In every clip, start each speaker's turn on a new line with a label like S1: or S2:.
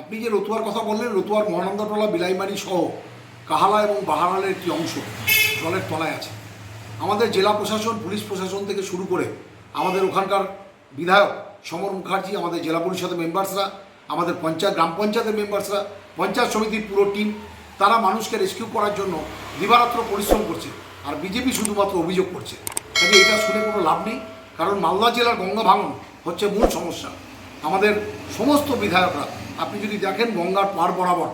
S1: আপনি যে রতুয়ার কথা বললেন, রতুয়ার মহানন্দাটোলা, বিলাইমারি সহ কাহালা এবং বাহারালের একটি অংশ জলের তলায় আছে। আমাদের জেলা প্রশাসন, পুলিশ প্রশাসন থেকে শুরু করে আমাদের ওখানকার বিধায়ক সমর মুখার্জি, আমাদের জেলা পরিষদের মেম্বার্সরা, আমাদের পঞ্চায়েত, গ্রাম পঞ্চায়েতের মেম্বার্সরা, পঞ্চায়েত সমিতির পুরো টিম, তারা মানুষকে রেস্কিউ করার জন্য দিবারাত্র পরিশ্রম করছে আর বিজেপি শুধুমাত্র অভিযোগ করছে। কাজে এটা শুনে কোনো লাভ নেই, কারণ মালদা জেলার গঙ্গা ভাঙন হচ্ছে মূল সমস্যা। আমাদের সমস্ত বিধায়করা, আপনি যদি দেখেন গঙ্গার পার বরাবর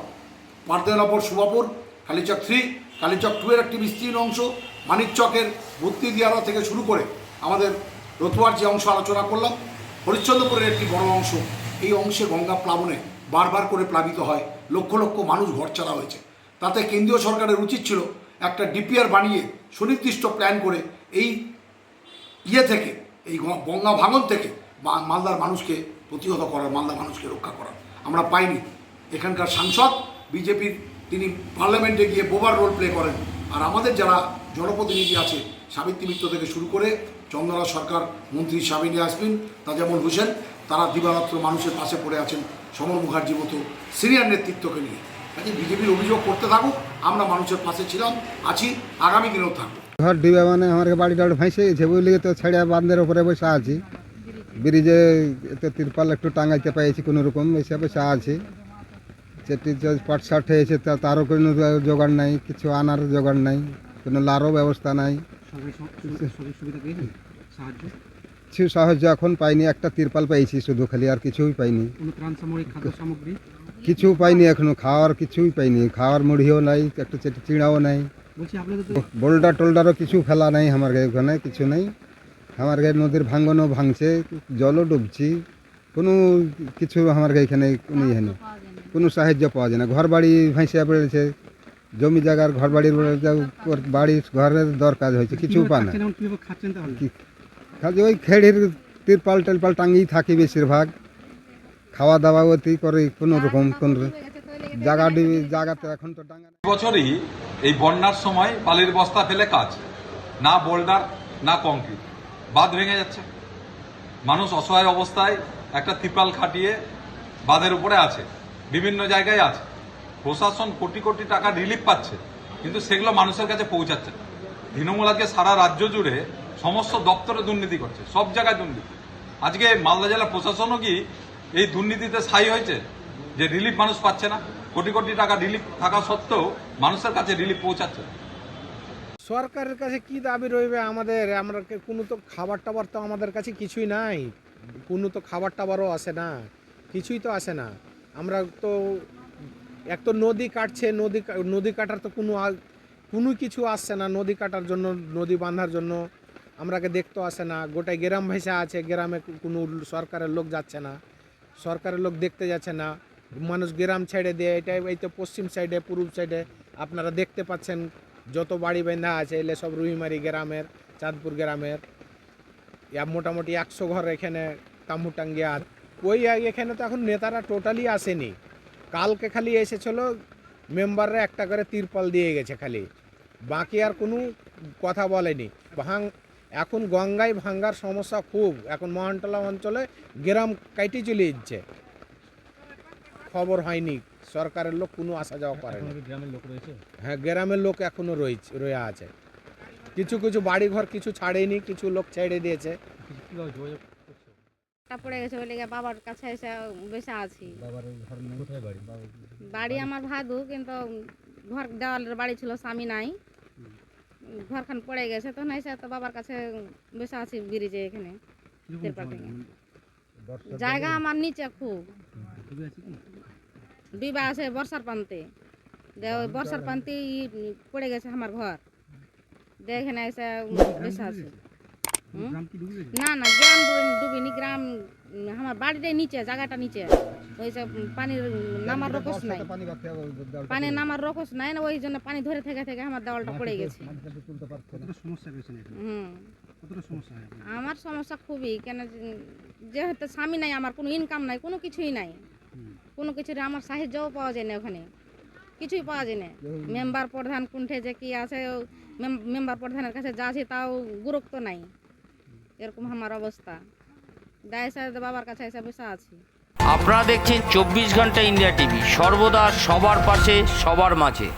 S1: পারদেনাপুর সুবাপুর কালীচক থ্রি, কালীচক টু এর একটি বিস্তীর্ণ অংশ মানিকচকের ভর্তি দিয়ারা থেকে শুরু করে আমাদের রতুয়ার যে অংশ আলোচনা করলাম, হরিশ্চন্দ্রপুরের একটি বড় অংশ, এই অংশে গঙ্গা প্লাবনে বারবার করে প্লাবিত হয়, লক্ষ লক্ষ মানুষ ঘর ছাড়া হয়েছে। তাতে কেন্দ্রীয় সরকারের উচিত ছিল একটা ডিপিআর বানিয়ে সুনির্দিষ্ট প্ল্যান করে এই ইয়ে থেকে, এই গঙ্গা ভাঙন থেকে মালদার মানুষকে প্রতিহত করার মালদা মানুষকে রক্ষা করার আমরা পাইনি। এখানকার সাংসদ বিজেপির তিনি পার্লামেন্টে গিয়ে বোবার রোল প্লে করেন। আর আমাদের যারা জনপ্রতিনিধি আছে, সাবিত্রী মিত্র থেকে শুরু করে চন্দ্রা সরকার, মন্ত্রী সাবিনী আসমিন তাজামুল হোসেন, তারা দিবারাত্র মানুষের পাশে পড়ে আছেন সমর মুখার্জি মতো সিনিয়র নেতৃত্বকে নিয়ে। কাজে বিজেপির অভিযোগ করতে থাকুক, আমরা মানুষের পাশে ছিলাম, আছি, আগামী দিনেও থাকব।
S2: ঘর ডিবে মানে আমার বাড়িটা ভেসে গেছে, বুঝলি তো, ছেড়ে বান্ধের উপরে বসে আছি। ব্রিজে এতে তিরপাল একটু টাঙাইতে পেয়েছি কোনো রকম এসে চা আছে সেটি যে পটসাট হয়েছে তারও কোনো জোগাড় নাই কিছু আনার জোগাড় নাই কোনো লারও ব্যবস্থা নাই। কিছু সাহায্য? এখন পাইনি একটা তিরপাল পেয়েছি শুধু খালি আর কিছুই পাইনি। কিছু পাইনি এখনও খাওয়ার কিছুই পাইনি খাওয়ার মুড়িও নাই একটা চিড়াও নাই। বোল্ডার টোল্ডারও কিছু ফেলা নাই আমার ওখানে কিছু নেই। আমার গায়ে নদীর ভাঙ্গনও ভাঙছে জলও ডুবছি কোনো কিছু আমার গায়ে এখানে কোনো ইয়ে নেই কোনো সাহায্য পাওয়া যায় না। ঘর বাড়ি ভাইসে পড়েছে জমি জায়গার ঘর বাড়ির বাড়ির ঘরের দরকার হয়েছে কিছু পা না। খালি ওই খেড়ির তিরপাল টেরপাল টাঙ্গিয়ে থাকি বেশিরভাগ। খাওয়া দাওয়া ওতেই করে কোনো রকম কোন জায়গা ডিবি জায়গাতে এখন তো ডাঙ্গা
S3: বছরই এই বন্যার সময় বালির বস্তা ফেলে কাজ না বোল্ডার না কংক্রিট। বাঁধ ভেঙে যাচ্ছে মানুষ অসহায় অবস্থায় একটা ত্রিপাল খাটিয়ে বাঁধের উপরে আছে, বিভিন্ন জায়গায় আছে প্রশাসন কোটি কোটি টাকা রিলিফ পাচ্ছে, কিন্তু সেগুলো মানুষের কাছে পৌঁছাচ্ছে না। তৃণমূল আজকে সারা রাজ্য জুড়ে সমস্ত দপ্তরে দুর্নীতি করছে, সব জায়গায় দুর্নীতি আজকে মালদা জেলা প্রশাসনও কি এই দুর্নীতিতে স্থায়ী হয়েছে, যে রিলিফ মানুষ পাচ্ছে না কোটি কোটি টাকা রিলিফ থাকা সত্ত্বেও মানুষের কাছে রিলিফ পৌঁছাচ্ছে না।
S4: সরকারের কাছে কি দাবি রইবে আমাদের? আমরা কোনো তো খাবার টাবার তো আমাদের কাছে কিছুই নাই। কোনো তো খাবার টাবারও আসে না, কিছুই তো আসে না। আমরা তো এক তো নদী কাটছে, নদী নদী কাটার তো কোনো কোনো কিছু আসছে না নদী কাটার জন্য, নদী বাঁধার জন্য। আমরাকে দেখতে আসে না। গোটাই গ্রাম ভেসা আছে, গ্রামে কোনো সরকারের লোক যাচ্ছে না। সরকারের লোক দেখতে যাচ্ছে না। মানুষ গ্রাম ছেড়ে দিয়ে এটা এই তো পশ্চিম সাইডে পূর্ব সাইডে আপনারা দেখতে পাচ্ছেন। যত বাড়ি বেঁধা আছে, এলে সব রুহিমারি গ্রামের, চাঁদপুর গ্রামের। ইয়া মোটামুটি একশো ঘর এখানে তাম্বু টাঙ্গিয়ে আর। ওই এখানে তো এখন নেতারা টোটালি আসেনি। কালকে খালি এসেছিল মেম্বাররা একটা করে তিরপল দিয়ে গেছে খালি। বাকি আর কোনো কথা বলেনি। ভাঙ, এখন গঙ্গায় ভাঙ্গার সমস্যা খুব। এখন মহানটলা অঞ্চলে গ্রাম কাইটে চলে যাচ্ছে। খবর হয়নি। সরকারের লোক কোনো আসা যাওয়া করে না।
S5: গ্রামের লোক রয়েছে?
S4: হ্যাঁ গ্রামের লোক এখনও রয়েছে রয়ে আছে। কিছু কিছু বাড়ি ঘর কিছু ছাড়েনি কিছু লোক ছেড়ে দিয়েছে।
S6: পড়ে গেছে ওই লেগে বাবার কাছে এসে বসে আছি।
S5: বাবার ঘর নেই। কোথায় বাড়ি?
S6: বাড়ি আমার ভাদু কিন্তু ঘর দেওয়ালের বাড়ি ছিল স্বামী নাই। ঘরখান পড়ে গেছে তখন এসে তো বাবার কাছে বসে আছি ব্রিজে এখানে জায়গা আমার নিচে খুব।
S5: ডুবে আছে
S6: বর্ষার পান্তে। দে ওই বর্ষার পান্তে পড়ে গেছে আমার ঘর। দে এখানে এসে বসে আছি। না না গ্রাম ডুবে- ডুবিনি গ্রাম আমার বাড়িটাই নিচে জায়গাটা নিচে। ওই সব পানির নামার রকস নাই।
S2: পানি
S6: নামার রকস নাই না ওই জন্য পানি ধরে থেকে থেকে আমার দেওয়ালটা পড়ে গেছে।
S2: না।
S6: আমার সমস্যা খুবই কেন যেহেতু স্বামী নাই আমার কোনো ইনকাম নাই কোনো কিছুই নাই। কোনো কিছুর আমার সাহায্যও পাওয়া যায় না ওখানে। কিছুই পাওয়া যায় না। মেম্বার প্রধান কুণ্ঠে যে কি আছে মেম্বার প্রধানের কাছে যা আছে তাও গুরুত্ব নাই। এরকম আমার অবস্থা। দায় বাবার কাছে এসে বসে আছি।
S7: আপনারা দেখছেন চব্বিশ ঘণ্টা ইন্ডিয়া টিভি সর্বদা সবার পাশে সবার মাঝে।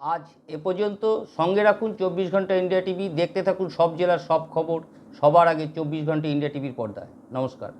S7: আজ এ পর্যন্ত সঙ্গে রাখুন চব্বিশ ঘণ্টা ইন্ডিয়া টিভি দেখতে থাকুন সব জেলার সব খবর সবার আগে চব্বিশ ঘণ্টা ইন্ডিয়া টিভির পর্দায়। নমস্কার।